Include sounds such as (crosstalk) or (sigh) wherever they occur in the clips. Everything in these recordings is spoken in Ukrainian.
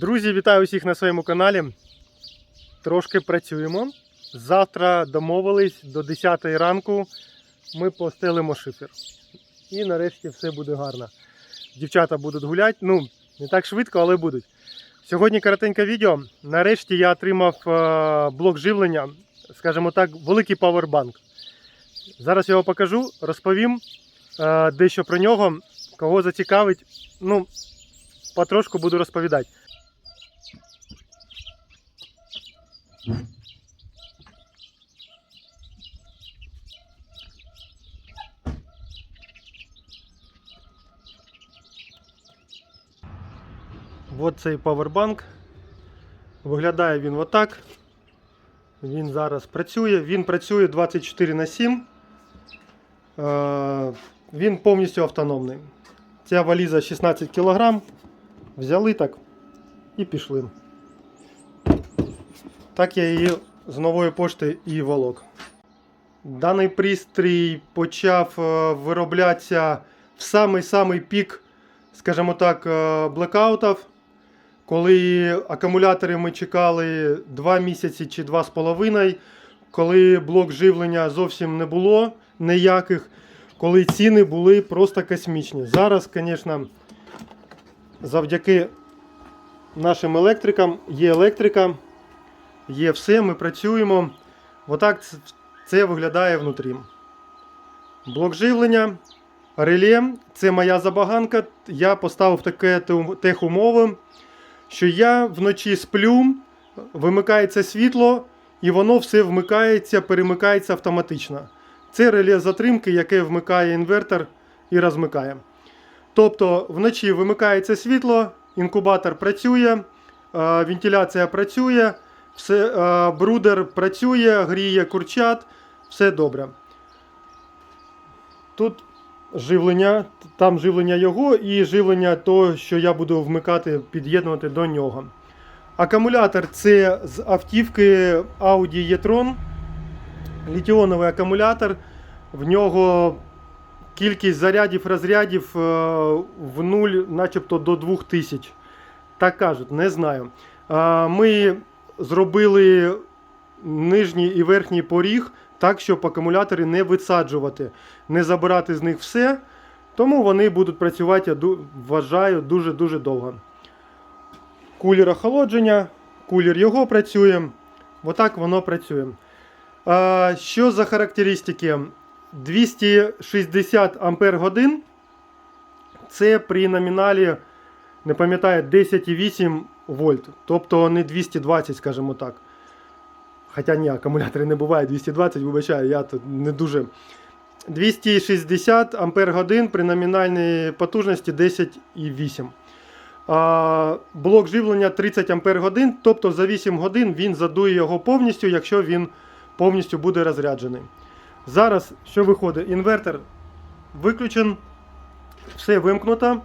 Друзі, вітаю усіх на своєму каналі. Трошки працюємо. Завтра домовились до 10 ранку. Ми постелимо шифер. І нарешті все буде гарно. Дівчата будуть гуляти. Ну, не так швидко, але будуть. Сьогодні коротеньке відео. Нарешті я отримав е, блок живлення, скажімо так, великий павербанк. Зараз його покажу, розповім е, дещо про нього. Кого зацікавить, ну, потрошку буду розповідати. От цей павербанк. Виглядає він отак. Він зараз працює. Він працює 24 на 7. Е, Він повністю автономний. Ця валіза 16 кг. Взяли так і пішли. Так я її з нової пошти і волок. Даний пристрій почав е, вироблятися в самий-самий пік, скажімо так, е, блекаутів. Коли акумулятори ми чекали 2 місяці чи 2,5, коли блок живлення зовсім не було ніяких, коли ціни були просто космічні. Зараз, звісно, завдяки нашим електрикам є електрика, є все, ми працюємо. Отак це виглядає внутрі. Блок живлення, реле це моя забаганка. Я поставив таке те- техумови, що я вночі сплю, вимикається світло, і воно все вмикається, перемикається автоматично. Це реле затримки, яке вмикає інвертор і розмикає. Тобто вночі вимикається світло, інкубатор працює, вентиляція працює, все, е, брудер працює, гріє курчат, все добре. Тут живлення, там живлення його і живлення того, що я буду вмикати, під'єднувати до нього. Акумулятор це з автівки Audi e-tron. Літіоновий акумулятор. В нього кількість зарядів, розрядів е, в нуль, начебто до 2000. Так кажуть, не знаю. Е, Ми зробили нижній і верхній поріг так, щоб акумулятори не висаджувати, не забирати з них все. Тому вони будуть працювати, я вважаю, дуже-дуже довго. Кулер охолодження, кулер його працює. Отак воно працює. А, що за характеристики? 260 Ампер годин. Це при номіналі, не пам'ятаю, 10,8 вольт. Тобто не 220, скажімо так. Хоча ні, акумулятори не буває 220, вибачаю, я тут не дуже. 260 Ампер годин при номінальній потужності 10,8. Блок живлення 30 Ампер годин, тобто за 8 годин він задує його повністю, якщо він повністю буде розряджений. Зараз що виходить? Інвертор виключен, все вимкнуто,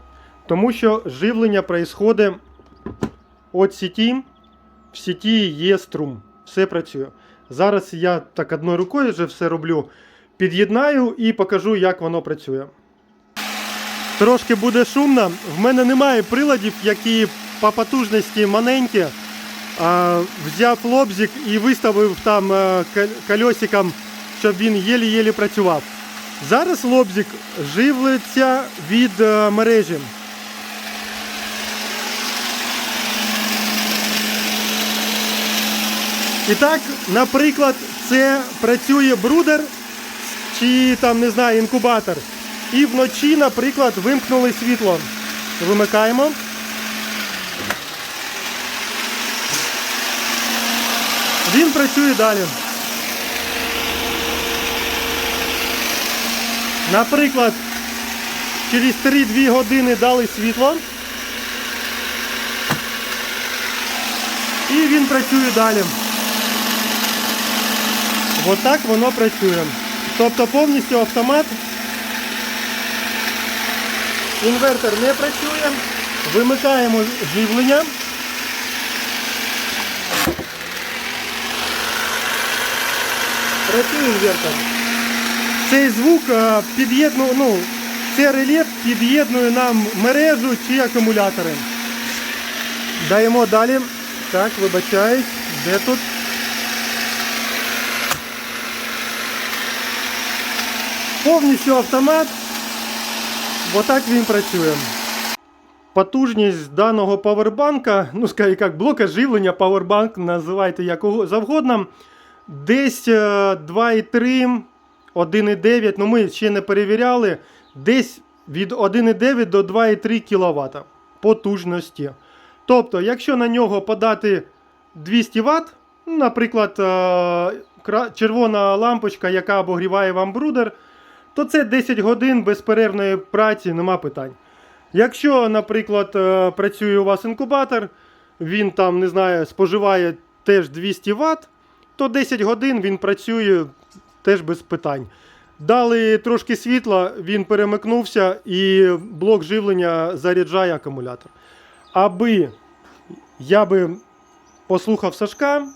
тому що живлення происходить від сіті. В сіті є струм, все працює. Зараз я так одною рукою вже все роблю. Під'єднаю і покажу, як воно працює. Трошки буде шумно. В мене немає приладів, які по потужності маленькі. Взяв лобзик і виставив там е, кольосиком, щоб він єлі-єлі працював. Зараз лобзик живлиться від е, мережі. І так, наприклад, це працює брудер чи там, не знаю, інкубатор. І вночі, наприклад, вимкнули світло. Вимикаємо. Він працює далі. Наприклад, через 3-2 години дали світло. І він працює далі. Отак воно працює. Тобто повністю автомат. Інвертор не працює. Вимикаємо живлення. Працює інвертор. Цей звук е, під'єднує, ну, це реле під'єднує нам мережу чи акумулятори. Даємо далі. Так, вибачаюсь. Де тут? Повністю автомат. Бо так він працює. Потужність даного павербанка, ну скажімо як блока живлення, павербанк, називайте як завгодно. Десь е, 2,3, 1,9, ну ми ще не перевіряли. Десь від 1,9 до 2,3 кВт потужності. Тобто, якщо на нього подати 200 Вт, наприклад, е, червона лампочка, яка обогріває вам брудер, то це 10 годин безперервної праці, нема питань. Якщо, наприклад, е, працює у вас інкубатор, він там, не знаю, споживає теж 200 Вт, то 10 годин він працює теж без питань. Дали трошки світла, він перемикнувся і блок живлення заряджає акумулятор. Аби я би послухав Сашка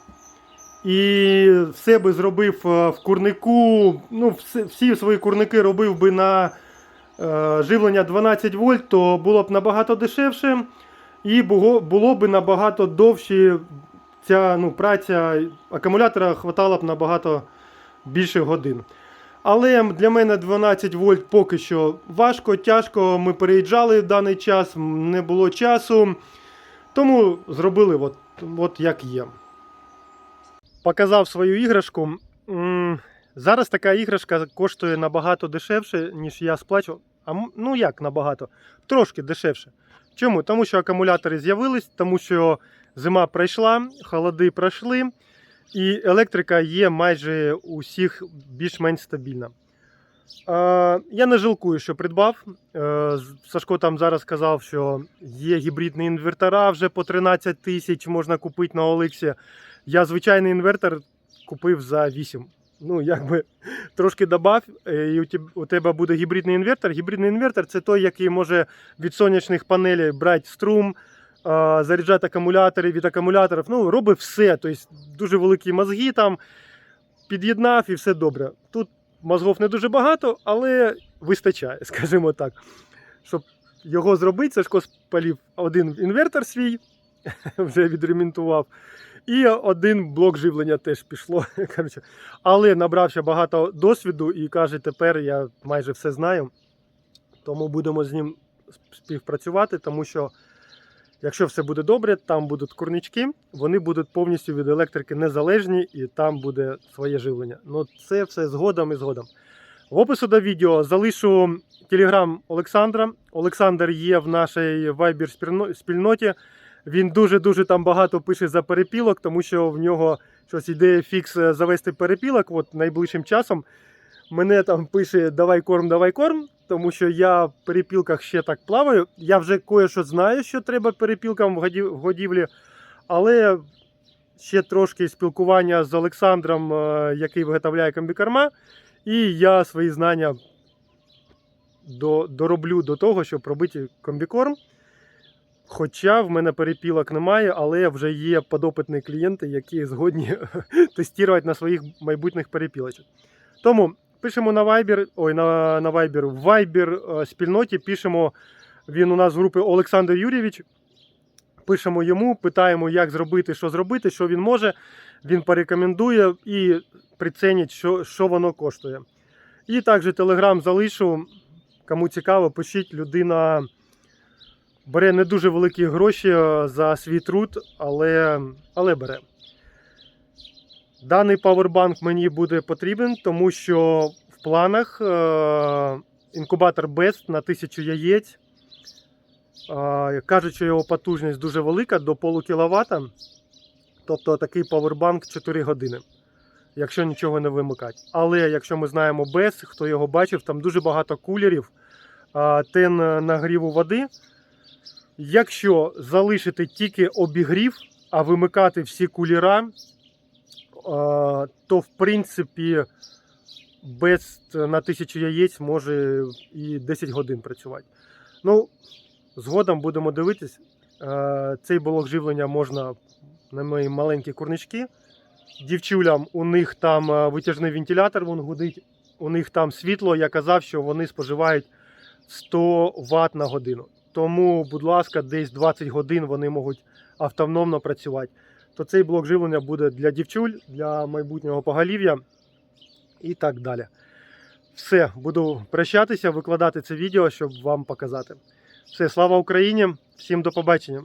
і все би зробив е, в курнику, ну, всі свої курники робив би на е, живлення 12 вольт, то було б набагато дешевше і було, було б набагато довше ця ну, праця акумулятора хватало б набагато більше годин. Але для мене 12 вольт поки що важко, тяжко. Ми переїжджали в даний час, не було часу. Тому зробили от, от як є. Показав свою іграшку. Зараз така іграшка коштує набагато дешевше, ніж я сплачу. А ну як набагато? Трошки дешевше. Чому? Тому що акумулятори з'явились, тому що зима пройшла, холоди пройшли, і електрика є майже у всіх більш-менш стабільна. Я не жалкую, що придбав. Е, Сашко там зараз сказав, що є гібридні інвертора вже по 13 тисяч можна купити на Олексі. Я звичайний інвертор купив за 8. Ну, якби трошки добав, е, і у тебе буде гібридний інвертор. Гібридний інвертор це той, який може від сонячних панелей брати струм, заряджати акумулятори від акумуляторів. Ну, робить все. Тобто дуже великі мозги там під'єднав і все добре. Тут мозгов не дуже багато, але вистачає, (laughs) скажімо так. Щоб його зробити, Сашко спалив один інвертор свій, (laughs) вже відремонтував. І один блок живлення теж пішло. (laughs) Коротше. Але набрався багато досвіду і каже, тепер я майже все знаю. Тому будемо з ним співпрацювати, тому що якщо все буде добре, там будуть курнички, вони будуть повністю від електрики незалежні і там буде своє живлення. Ну це все згодом і згодом. В опису до відео залишу телеграм Олександра. Олександр є в нашій Viber спільноті. Він дуже-дуже там багато пише за перепілок, тому що в нього щось ідея фікс е, завести перепілок. От найближчим часом мене там пише давай корм, давай корм, тому що я в перепілках ще так плаваю. Я вже кое-що знаю, що треба перепілкам в годівлі, але ще трошки спілкування з Олександром, е, який виготовляє комбікорма, і я свої знання дороблю до того, щоб робити комбікорм. Хоча в мене перепілок немає, але вже є подопитні клієнти, які згодні (laughs) тестувати на своїх майбутніх перепілочок. Тому пишемо на Viber, ой, на, на Viber, в Viber е, спільноті пишемо. Він у нас в групі Олександр Юрійович. Пишемо йому, питаємо, як зробити, що зробити, що він може. Він порекомендує і прицінить, що, що воно коштує. І також телеграм залишу. Кому цікаво, пишіть людина бере не дуже великі гроші е, за свій труд, але, але бере. Даний павербанк мені буде потрібен, тому що в планах е, інкубатор Best на 1000 яєць. Е, кажуть, що його потужність дуже велика, до полукіловата. Тобто такий павербанк 4 години, якщо нічого не вимикати. Але якщо ми знаємо без, хто його бачив, там дуже багато кулерів, е, тен нагріву води. Якщо залишити тільки обігрів, а вимикати всі кулера, е, то в принципі без на 1000 яєць може і 10 годин працювати. Ну, згодом будемо дивитись. Е, Цей блок живлення можна на мої маленькі курнички. Дівчулям у них там е, витяжний вентилятор, він гудить, у них там світло. Я казав, що вони споживають 100 Вт на годину. Тому, будь ласка, десь 20 годин вони можуть автономно працювати, то цей блок живлення буде для дівчуль, для майбутнього поголів'я і так далі. Все, буду прощатися, викладати це відео, щоб вам показати. Все, слава Україні! Всім до побачення!